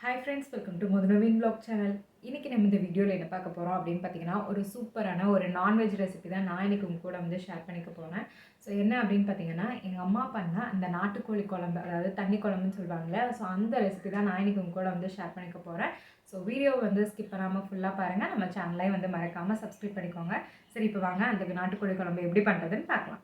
Hi friends welcome to மதுரவின் blog channel இன்றைக்கி நம்ம இந்த வீடியோவில் என்ன பார்க்க போகிறோம் அப்படின்னு பார்த்தீங்கன்னா ஒரு சூப்பரான ஒரு நான்வெஜ் ரெசிபி தான் நான் இன்றைக்கி உங்க கூட வந்து ஷேர் பண்ணிக்க போகிறேன் ஸோ என்ன அப்படின்னு பார்த்தீங்கன்னா எங்கள் அம்மா பண்ண அந்த நாட்டுக்கோழி குழம்பு அதாவது தண்ணி குழம்புன்னு சொல்லுவாங்கள்ல ஸோ அந்த ரெசிபி தான் நான் இன்றைக்கி உங்க கூட வந்து ஷேர் பண்ணிக்க போகிறேன் ஸோ வீடியோ வந்து ஸ்கிப் பண்ணாமல் ஃபுல்லாக பாருங்கள் நம்ம சேனலையும் வந்து மறக்காமல் சப்ஸ்கிரைப் பண்ணிக்கோங்க. சரி இப்போ வாங்க அந்த நாட்டுக்கோழி குழம்பு எப்படி பண்ணுறதுன்னு பார்க்கலாம்.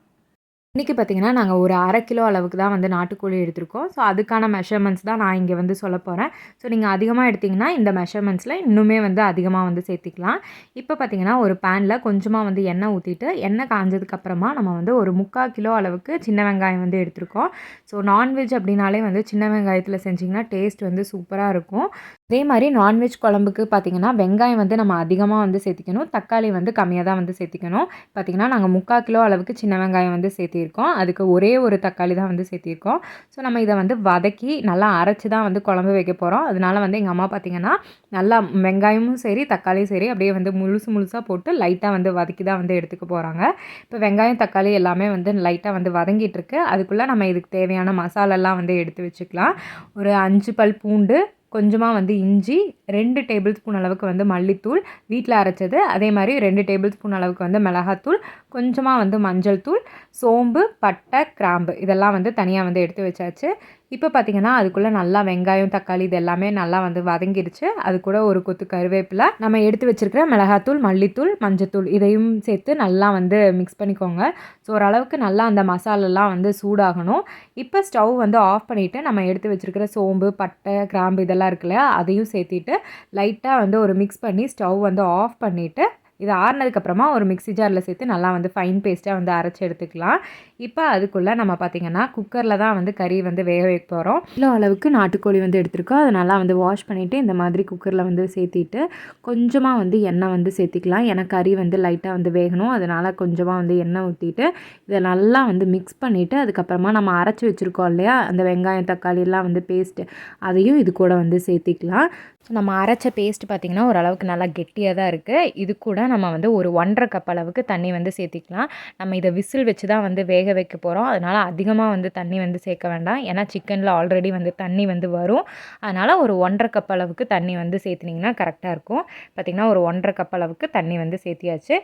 இன்றைக்கி பார்த்தீங்கன்னா நாங்கள் ஒரு அரை கிலோ அளவுக்கு தான் வந்து நாட்டுக்கோழி எடுத்திருக்கோம். ஸோ அதுக்கான மெஷர்மெண்ட்ஸ் தான் நான் இங்கே வந்து சொல்ல போகிறேன் ஸோ நீங்கள் அதிகமாக எடுத்திங்கன்னா இந்த மெஷர்மெண்ட்ஸில் இன்னுமே வந்து அதிகமாக வந்து சேர்த்திக்கலாம். இப்போ பார்த்தீங்கன்னா ஒரு பேனில் கொஞ்சமாக வந்து எண்ணெய் ஊற்றிட்டு எண்ணெய் காஞ்சதுக்கப்புறமா நம்ம வந்து ஒரு முக்கால் கிலோ அளவுக்கு சின்ன வெங்காயம் வந்து எடுத்திருக்கோம். ஸோ நான்வெஜ் அப்படின்னாலே வந்து சின்ன வெங்காயத்தில் செஞ்சிங்கன்னா டேஸ்ட் வந்து சூப்பராக இருக்கும். அதே மாதிரி நான்வெஜ் குழம்புக்கு பார்த்திங்கன்னா வெங்காயம் வந்து நம்ம அதிகமாக வந்து சேர்த்திக்கணும் தக்காளி வந்து கம்மியாக தான் வந்து சேர்த்திக்கணும் பார்த்திங்கன்னா நாங்கள் முக்கால் கிலோ அளவுக்கு சின்ன வெங்காயம் வந்து சேர்த்திருக்கோம் அதுக்கு ஒரே ஒரு தக்காளி தான் வந்து சேர்த்திருக்கோம் ஸோ நம்ம இதை வந்து வதக்கி நல்லா அரைச்சி தான் வந்து குழம்பு வைக்க போகிறோம் அதனால் வந்து எங்கள் அம்மா பார்த்திங்கன்னா நல்லா வெங்காயமும் சரி தக்காளியும் சரி அப்படியே வந்து முழுசு முழுசாக போட்டு லைட்டாக வந்து வதக்கி தான் வந்து எடுத்துக்க போகிறாங்க இப்போ வெங்காயம் தக்காளி எல்லாமே வந்து லைட்டாக வந்து வதங்கிட்டு இருக்கு. அதுக்குள்ளே நம்ம இதுக்கு தேவையான மசாலாலாம் வந்து எடுத்து வச்சுக்கலாம். ஒரு அஞ்சு பல் பூண்டு கொஞ்சமாக வந்து இஞ்சி ரெண்டு டேபிள் ஸ்பூன் அளவுக்கு வந்து மல்லித்தூள் வீட்டில் அரைச்சது. அதே மாதிரி ரெண்டு டேபிள் ஸ்பூன் அளவுக்கு வந்து மிளகாத்தூள் கொஞ்சமாக வந்து மஞ்சள் தூள் சோம்பு பட்டை கிராம்பு இதெல்லாம் வந்து தனியாக வந்து எடுத்து வச்சாச்சு. இப்போ பார்த்திங்கன்னா அதுக்குள்ளே நல்லா வெங்காயம் தக்காளி இது எல்லாமே நல்லா வந்து வதங்கிடுச்சு அது கூட ஒரு கொத்து கருவேப்பிலை. நம்ம எடுத்து வச்சுருக்கிற மிளகாத்தூள் மல்லித்தூள் மஞ்சத்தூள் இதையும் சேர்த்து நல்லா வந்து மிக்ஸ் பண்ணிக்கோங்க. ஸோ ஓரளவுக்கு நல்லா அந்த மசாலெல்லாம் வந்து சூடாகணும். இப்போ ஸ்டவ் வந்து ஆஃப் பண்ணிவிட்டு நம்ம எடுத்து வச்சுருக்கிற சோம்பு பட்டை கிராம்பு இதெல்லாம் இருக்குல்ல அதையும் சேர்த்திட்டு லைட்டாக வந்து ஒரு மிக்ஸ் பண்ணி ஸ்டவ் வந்து ஆஃப் பண்ணிவிட்டு இது ஆறுனதுக்கப்புறமா ஒரு மிக்ஸி ஜாரில் சேர்த்து நல்லா வந்து ஃபைன் பேஸ்ட்டாக வந்து அரைச்சி எடுத்துக்கலாம். இப்போ அதுக்குள்ளே நம்ம பார்த்திங்கன்னா குக்கரில் தான் வந்து கறி வந்து வேக வைக்க போகிறோம் கிலோ அளவுக்கு நாட்டுக்கோழி வந்து எடுத்துருக்கோம். அதை நல்லா வந்து வாஷ் பண்ணிவிட்டு இந்த மாதிரி குக்கரில் வந்து சேர்த்திட்டு கொஞ்சமாக வந்து எண்ணெய் வந்து சேர்த்திக்கலாம். ஏன்னா கறி வந்து லைட்டாக வந்து வேகணும். அதனால் கொஞ்சமாக வந்து எண்ணெய் ஊற்றிட்டு இதை நல்லா வந்து மிக்ஸ் பண்ணிவிட்டு அதுக்கப்புறமா நம்ம அரைச்சி வச்சுருக்கோம் இல்லையா? அந்த வெங்காயம் தக்காளி எல்லாம் வந்து பேஸ்ட்டு அதையும் இது கூட வந்து சேர்த்திக்கலாம். ஸோ நம்ம அரைச்ச பேஸ்ட் பார்த்திங்கன்னா ஓரளவுக்கு நல்லா கெட்டியாக தான் இருக்குது இது கூட நம்ம வந்து ஒரு ஒன்றரை கப் அளவுக்கு தண்ணி வந்து சேர்த்திக்கலாம். நம்ம இதை விசில் வச்சு தான் வந்து வேக வைக்க போகிறோம் அதனால் அதிகமாக வந்து தண்ணி வந்து சேர்க்க வேண்டாம். ஏன்னா சிக்கனில் ஆல்ரெடி வந்து தண்ணி வந்து வரும். அதனால் ஒரு ஒன்றரை கப் அளவுக்கு தண்ணி வந்து சேர்த்துனிங்கன்னா கரெக்டாக இருக்கும். பார்த்திங்கன்னா ஒரு ஒன்றரை கப் அளவுக்கு தண்ணி வந்து சேர்த்தியாச்சு.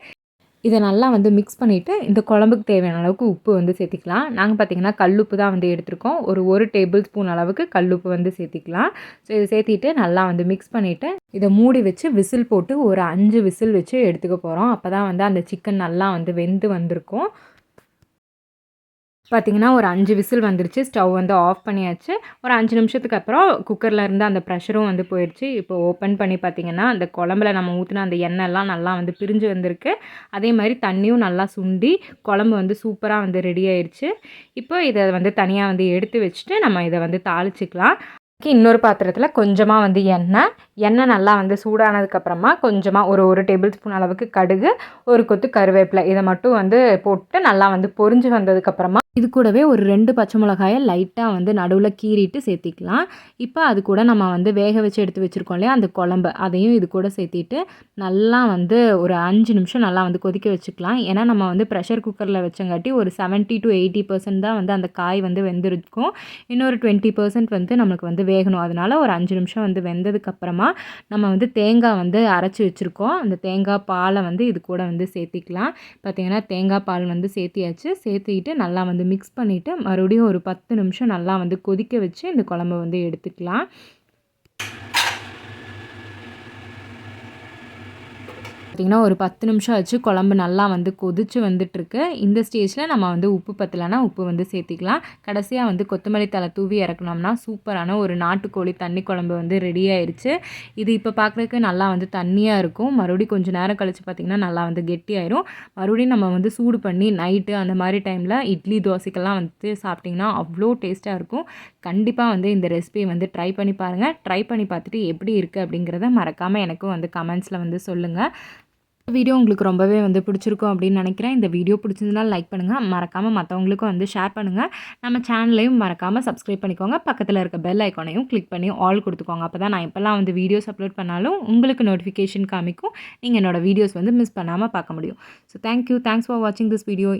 இதை நல்லா வந்து மிக்ஸ் பண்ணிவிட்டு இந்த குழம்புக்கு தேவையான அளவுக்கு உப்பு வந்து சேர்த்திக்கலாம். நாங்கள் பார்த்திங்கன்னா கல்லுப்பு தான் வந்து எடுத்திருக்கோம். ஒரு ஒரு டேபிள் ஸ்பூன் அளவுக்கு கல்லுப்பு வந்து சேர்த்திக்கலாம். ஸோ இதை சேர்த்திட்டு நல்லா வந்து மிக்ஸ் பண்ணிவிட்டு இதை மூடி வச்சு விசில் போட்டு ஒரு அஞ்சு விசில் வச்சு எடுத்துக்க போகிறோம் அப்போ தான் வந்து அந்த சிக்கன் நல்லா வந்து வெந்து வந்திருக்கும். பார்த்திங்கன்னா ஒரு அஞ்சு விசில் வந்துருச்சு ஸ்டவ் வந்து ஆஃப் பண்ணியாச்சு. ஒரு அஞ்சு நிமிஷத்துக்கு அப்புறம் குக்கரில் இருந்து அந்த ப்ரெஷரும் வந்து போயிடுச்சு இப்போ ஓப்பன் பண்ணி பார்த்திங்கன்னா அந்த குழம்புல நம்ம ஊற்றின அந்த எண்ணெய்லாம் நல்லா வந்து பிரிஞ்சு வந்திருக்கு. அதே மாதிரி தண்ணியும் நல்லா சுண்டி குழம்பு வந்து சூப்பராக வந்து ரெடி ஆயிடுச்சு இப்போ இதை வந்து தனியாக வந்து எடுத்து வச்சுட்டு நம்ம இதை வந்து தாளிச்சிக்கலாம். இன்னொரு பாத்திரத்தில் கொஞ்சமாக வந்து எண்ணெய். எண்ணெய் நல்லா வந்து சூடானதுக்கப்புறமா கொஞ்சமாக ஒரு ஒரு டேபிள் ஸ்பூன் அளவுக்கு கடுகு ஒரு கொத்து கருவேப்பிலை இதை மட்டும் வந்து போட்டு நல்லா வந்து பொரிஞ்சு வந்ததுக்கப்புறமா இது கூடவே ஒரு ரெண்டு பச்சை மிளகாயை லைட்டாக வந்து நடுவில் கீறிட்டு சேர்த்திக்கலாம். இப்போ அது கூட நம்ம வந்து வேக வச்சு எடுத்து வச்சுருக்கோம் இல்லையா அந்த குழம்பு. அதையும் இது கூட சேர்த்திட்டு நல்லா வந்து ஒரு அஞ்சு நிமிஷம் நல்லா வந்து கொதிக்க வச்சுக்கலாம். ஏன்னா நம்ம வந்து ப்ரெஷர் குக்கரில் வச்சங்காட்டி ஒரு செவன்ட்டி டு எயிட்டி பர்சன்ட் தான் வந்து அந்த காய் வந்து வெந்திருக்கும். இன்னொரு டுவெண்ட்டி பர்சன்ட் வந்து நம்மளுக்கு வந்து வேகணும். அதனால் ஒரு அஞ்சு நிமிஷம் வந்து வெந்ததுக்கப்புறமா நம்ம வந்து தேங்காய் வந்து அரைச்சி வச்சுருக்கோம். அந்த தேங்காய் பாலை வந்து இது கூட வந்து சேர்த்திக்கலாம். பார்த்திங்கன்னா தேங்காய் பால் வந்து சேர்த்தியாச்சு. சேர்த்திக்கிட்டு நல்லா வந்து மிக்ஸ் பண்ணிவிட்டு மறுபடியும் ஒரு பத்து நிமிஷம் நல்லா வந்து கொதிக்க வச்சு இந்த குழம்பு வந்து எடுத்துக்கலாம். பார்த்திங்கன்னா ஒரு பத்து நிமிஷம் ஆச்சு குழம்பு நல்லா வந்து கொதிச்சு வந்துட்டுருக்கு. இந்த ஸ்டேஜில் நம்ம வந்து உப்பு பத்தலைன்னா உப்பு வந்து சேர்த்திக்கலாம். கடைசியாக வந்து கொத்தமல்லி தலை தூவி இறக்கணும்னா சூப்பரான ஒரு நாட்டுக்கோழி தண்ணி குழம்பு வந்து ரெடி ஆயிடுச்சு இது இப்போ பார்க்குறதுக்கு நல்லா வந்து தண்ணியாக இருக்கும். மறுபடியும் கொஞ்சம் நேரம் கழித்து பார்த்திங்கன்னா நல்லா வந்து கெட்டியாயிரும். மறுபடியும் நம்ம வந்து சூடு பண்ணி நைட்டு அந்த மாதிரி டைமில் இட்லி தோசைக்கெல்லாம் வந்து சாப்பிட்டிங்கன்னா அவ்வளோ டேஸ்ட்டாக இருக்கும். கண்டிப்பாக வந்து இந்த ரெசிபியை வந்து ட்ரை பண்ணி பாருங்கள் ட்ரை பண்ணி பார்த்துட்டு எப்படி இருக்குது அப்படிங்கிறத மறக்காமல் எனக்கும் வந்து கமெண்ட்ஸில் வந்து சொல்லுங்கள் வீடியோ உங்களுக்கு ரொம்பவே வந்து பிடிச்சிருக்கும் அப்படின்னு நினைக்கிறேன். இந்த வீடியோ பிடிச்சிருந்தால் லைக் பண்ணுங்கள் மறக்காமல் மற்றவங்களுக்கும் வந்து ஷேர் பண்ணுங்கள் நம்ம சேனலையும் மறக்காமல் சப்ஸ்கிரைப் பண்ணிக்கோங்க. பக்கத்தில் இருக்க பெல் ஐக்கானையும் கிளிக் பண்ணி ஆல் கொடுத்துக்கோங்க. அப்போ தான் நான் இப்போல்லாம் வந்து வீடியோஸ் அப்லோட் பண்ணாலும் உங்களுக்கு நோட்டிஃபிகேஷன் காமிக்கும். நீங்கள் என்னோடய வீடியோஸ் வந்து மிஸ் பண்ணாமல் பார்க்க முடியும். So thank you thanks for வாட்சிங் திஸ் வீடியோ